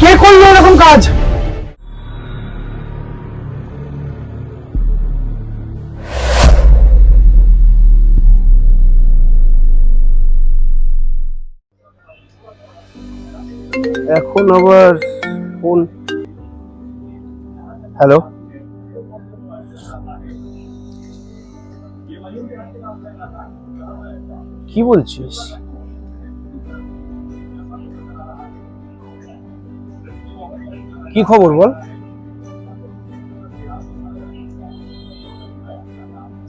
কে করল এরকম কাজ? এখন আবার ফোন। হ্যালো? কি বলছিস? কি খবর বল?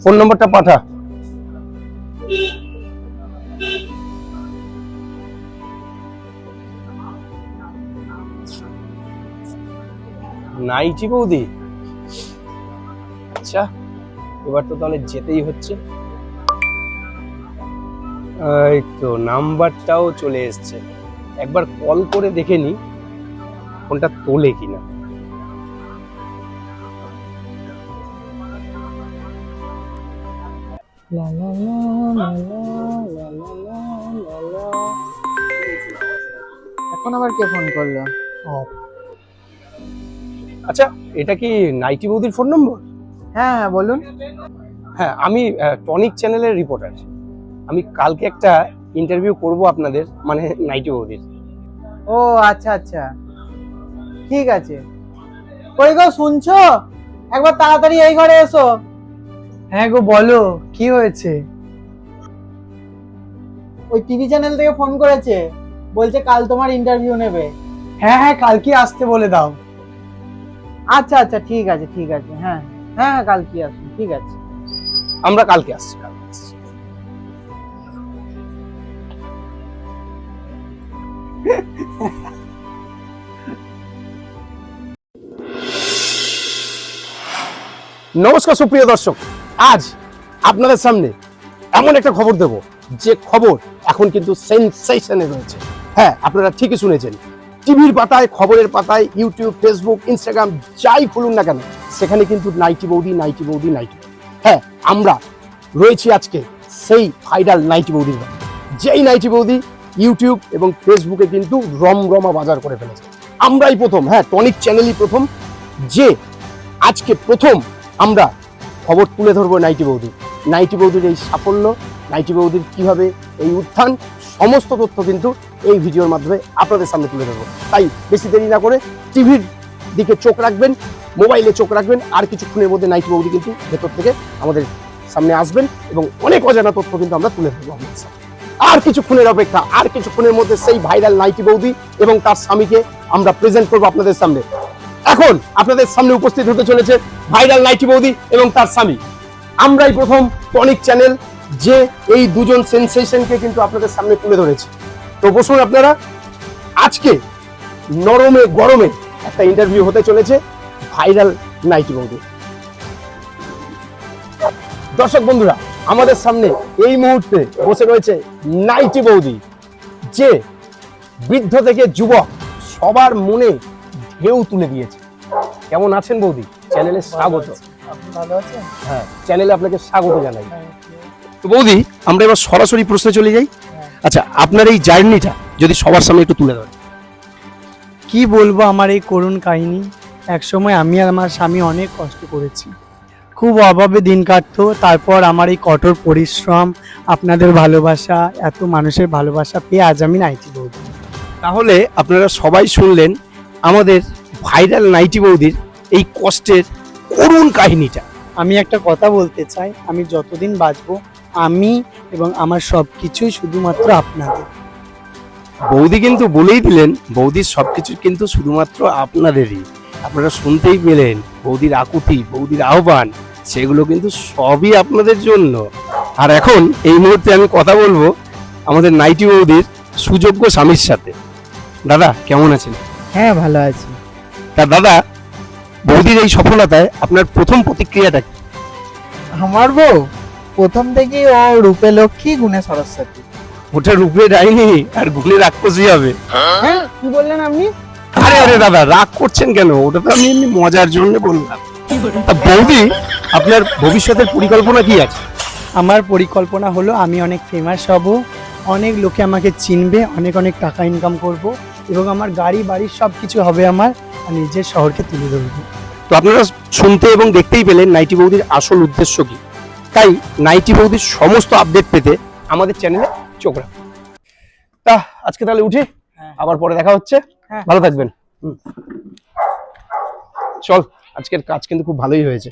ফোন নম্বরটা পাঠা। নাইটি বৌদি? আচ্ছা এবার তো তাহলে যেতেই হচ্ছে। এই তো, নাম্বারটাও চলে এসছে। একবার কল করে দেখে নি। ফোনটা তোলে কিনা। এখন আবার কে ফোন করল? আচ্ছা এটা কি নাইটি বৌদির ফোন নম্বর? হ্যাঁ হ্যাঁ বলুন। হ্যাঁ আমি টনিক চ্যানেলের রিপোর্টার। আমি কালকে একটা ইন্টারভিউ করব আপনাদের মানে নাইটি বৌদির। ও আচ্ছা আচ্ছা। ঠিক আছে। কই গো শুনছো? একবার তাড়াতাড়ি এই ঘরে এসো। হ্যাঁ গো বলো কি হয়েছে? ওই টিভি চ্যানেল থেকে ফোন করেছে বলছে কাল তোমার ইন্টারভিউ নেবে। হ্যাঁ হ্যাঁ কালকে আসতে বলে দাও। আচ্ছা আচ্ছা ঠিক আছে ঠিক আছে হ্যাঁ হ্যাঁ হ্যাঁ কাল কি আসুন ঠিক আছে। আমরা কালকে আসছি কালকে আসছি। নমস্কার সুপ্রিয় দর্শক, আজ আপনাদের সামনে এমন একটা খবর দেব, যে খবর এখন কিন্তু সেন্সেশনে রয়েছে হ্যাঁ আপনারা ঠিকই শুনেছেন টিভির পাতায়, খবরের পাতায় ইউটিউব ফেসবুক ইনস্টাগ্রাম যাই খুলুন না কেন, সেখানে কিন্তু নাইটি বৌদি নাইটি বৌদি, নাইটি। হ্যাঁ আমরা রয়েছি আজকে সেই ভাইরাল নাইটি বৌদির। যেই নাইটি বৌদি ইউটিউব এবং ফেসবুকে কিন্তু রমরমা বাজার করে ফেলেছে আমরাই প্রথম হ্যাঁ টনিক চ্যানেলই প্রথম, যে আজকে প্রথম আমরা খবর তুলে ধরবো নাইটি বৌদি। নাইটি বৌদির এই সাফল্য, নাইটি বৌদির কীভাবে এই উত্থান, সমস্ত তথ্য কিন্তু এই ভিডিওর মাধ্যমে আপনাদের সামনে তুলে ধরবো। তাই বেশি দেরি না করে টিভির দিকে চোখ রাখবেন, মোবাইলে চোখ রাখবেন, আর কিছুক্ষণের মধ্যে নাইটি বৌদি কিন্তু ভেতর থেকে আমাদের সামনে আসবেন এবং অনেক অজানা তথ্য কিন্তু আমরা তুলে ধরবো আপনাদের সামনে। আর কিছুক্ষণের অপেক্ষা, আর কিছুক্ষণের মধ্যে সেই ভাইরাল নাইটি বৌদি এবং তার স্বামীকে আমরা প্রেজেন্ট করব আপনাদের সামনে। এখন আপনাদের সামনে উপস্থিত হতে চলেছে ভাইরাল নাইটি বৌদি এবং তার স্বামী। আমরাই প্রথম টনিক চ্যানেল যে এই দুজন সেন্সেশনকে কিন্তু আপনাদের সামনে তুলে ধরেছি। তো বসুন আপনারা, আজকে নরমে গরমে একটা ইন্টারভিউ হতে চলেছে ভাইরাল নাইটি বৌদি। দর্শক বন্ধুরা, আমাদের সামনে এই মুহূর্তে বসে রয়েছে নাইটি বৌদি, যে বৃদ্ধ থেকে যুবক সবার মনে ঢেউ তুলে দিয়েছে। কেমন আছেন বৌদি? চ্যানেলে স্বাগত। আপনি ভালো আছেন? হ্যাঁ চ্যানেলে আপনাকে স্বাগত জানাই। তো বৌদি আমরা এবার সরাসরি প্রশ্নে চলে যাই। আচ্ছা আপনার এই জার্নিটা যদি সবার সামনে একটু তুলে ধরেন। কি বলব আমার এই করুণ কাহিনী? একসময় আমি আর আমার স্বামী অনেক কষ্ট করেছি। খুব অভাবে দিন কাটতো তারপর আমার এই কঠোর পরিশ্রম আপনাদের ভালোবাসা এত মানুষের ভালোবাসা পেয়ে আজ আমি নাইটি বলব। তাহলে আপনারা সবাই শুনলেন আমাদের ভাইরাল নাইটি বৌদির এই কষ্টের করুণ কাহিনীটা। আমি একটা কথা বলতে চাই আমি যতদিন বাঁচবো আমি এবং আমার সব কিছুই শুধুমাত্র আপনাদের। বৌদি কিন্তু বলেই দিলেন বৌদির সব কিছু কিন্তু শুধুমাত্র আপনাদেরই। আপনারা শুনতেই পেলেন বৌদির আকুতি বৌদির আহ্বান সেগুলো কিন্তু সবই আপনাদের জন্য। আর এখন এই মুহূর্তে আমি কথা বলব আমাদের নাইটি বৌদির সুযোগ্য স্বামীর সাথে। দাদা কেমন আছেন? হ্যাঁ ভালো আছি। তা দাদা বৌদির এই সফলতায় আপনার প্রথম প্রতিক্রিয়াটা কি? আমার বউ প্রথম থেকে ও রূপে লক্ষ্মী গুণে সরস্বতী। ওটা রূপে ডাইনি আর গুলে রাক্ষসী হবে। হ্যাঁ কি বললেন আপনি? আরে আরে দাদা রাগ করছেন কেন? ওটা তো আমি এমনি মজার জন্য বললাম। তা বৌদি আপনার ভবিষ্যতের পরিকল্পনা কি আছে? আমার পরিকল্পনা হলো আমি অনেক ফেমাস হব অনেক লোকে আমাকে চিনবে অনেক অনেক টাকা ইনকাম করব এবং আমার গাড়ি বাড়ির সব কিছু হবে আমার। নিজের শহরকে তুলে ধরবো। তো আপনারা শুনতে এবং দেখতেই পেলেন নাইটি বৌদির আসল উদ্দেশ্য কি। তাই নাইটি বৌদির সমস্ত আপডেট পেতে আমাদের চ্যানেলে চোখ রাখুন। তা আজকে তাহলে উঠি। হ্যাঁ। আবার পরে দেখা হচ্ছে। হ্যাঁ। ভালো থাকবেন। হুম। চল আজকের কাজ কিন্তু খুব ভালোই হয়েছে।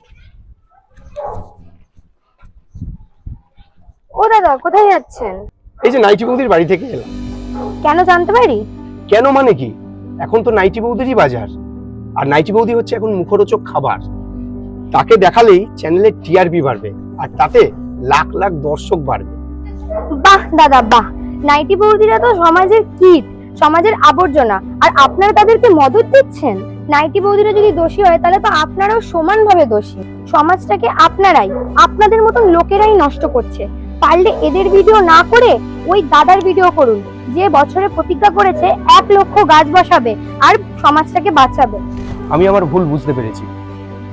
ও দাদা কোথায় যাচ্ছেন? এই যে নাইটি বৌদির বাড়ি থেকে এলাম। কেন জানতে পারি? কেন মানে কি? এখন তো নাইটি বৌদিরই বাজার। আর নাইটি বৌদি হচ্ছে এখন মুখরোচক খাবার। তাকে দেখালেই চ্যানেলের টিআরপি বাড়বে, আর তাতে লাখ লাখ দর্শক বাড়বে। বাহ দাদা, বাহ। নাইটি বৌদিরা তো সমাজের কীট, সমাজের আবর্জনা, আর আপনারা তাদেরকে মদত দিচ্ছেন? নাইটি বৌদিরা যদি দোষী হয়, তাহলে তো আপনারাও সমানভাবে দোষী। সমাজটাকে আপনারাই, আপনাদের মতন লোকেরাই নষ্ট করছে। পারলে এদের ভিডিও না করে ওই দাদার ভিডিও করুন, যে বছরে প্রতিজ্ঞা করেছে, এক লক্ষ গাছ বসাবে আর সমাজটাকে বাঁচাবে। আমি আমার ভুল বুঝতে পেরেছি।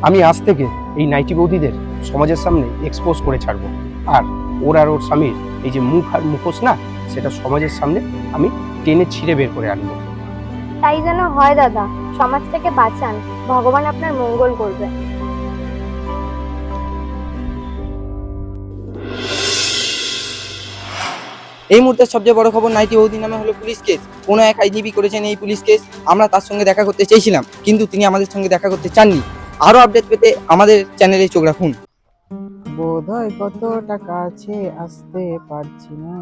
আমি আজ থেকে এই নাইটি বৌদিদের সমাজের সামনে এক্সপোজ করে ছাড়বো। আর ওর আর ওর স্বামীর এই যে মুখ আর মুখোশ না, সেটা সমাজের সামনে আমি টেনে ছিঁড়ে বের করে আনব। তাই যেন হয় দাদা, সমাজটাকে বাঁচান। ভগবান আপনার মঙ্গল করবে। এই মুহূর্তে সবচেয়ে বড় খবর নাইটি বৌদি নামে হলো পুলিশ কেস। কোনো এক আইজিপি করেছেন এই পুলিশ কেস। আমরা তার সঙ্গে দেখা করতে চেয়েছিলাম কিন্তু তিনি আমাদের সঙ্গে দেখা করতে চাননি। আরও আপডেট পেতে আমাদের চ্যানেলে চোখ রাখুন। বোধহয় কত টাকা আছে আসতে পারছি না।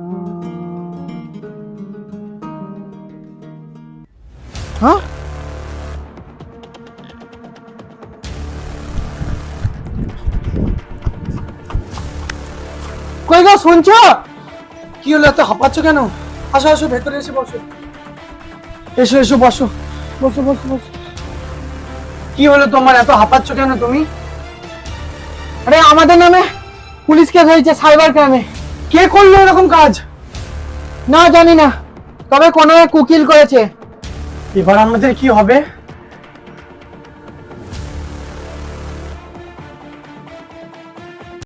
হ্যাঁ? কই গো শুনছো? কি হলো এত হাঁপাচ্ছ কেন? আসো আসো, ভেতরে এসে বসো। এসো এসো, বসো। বসো বসো বসো। কি হলো তোমার? এত হাঁপাচ্ছ কেন তুমি? আরে, আমাদের নামে পুলিশ কেস হয়েছে সাইবার ক্রাইমে। কে করল এরকম কাজ? না জানি না। তবে কোনো এক উকিল করেছে। এবার আমাদের কি হবে?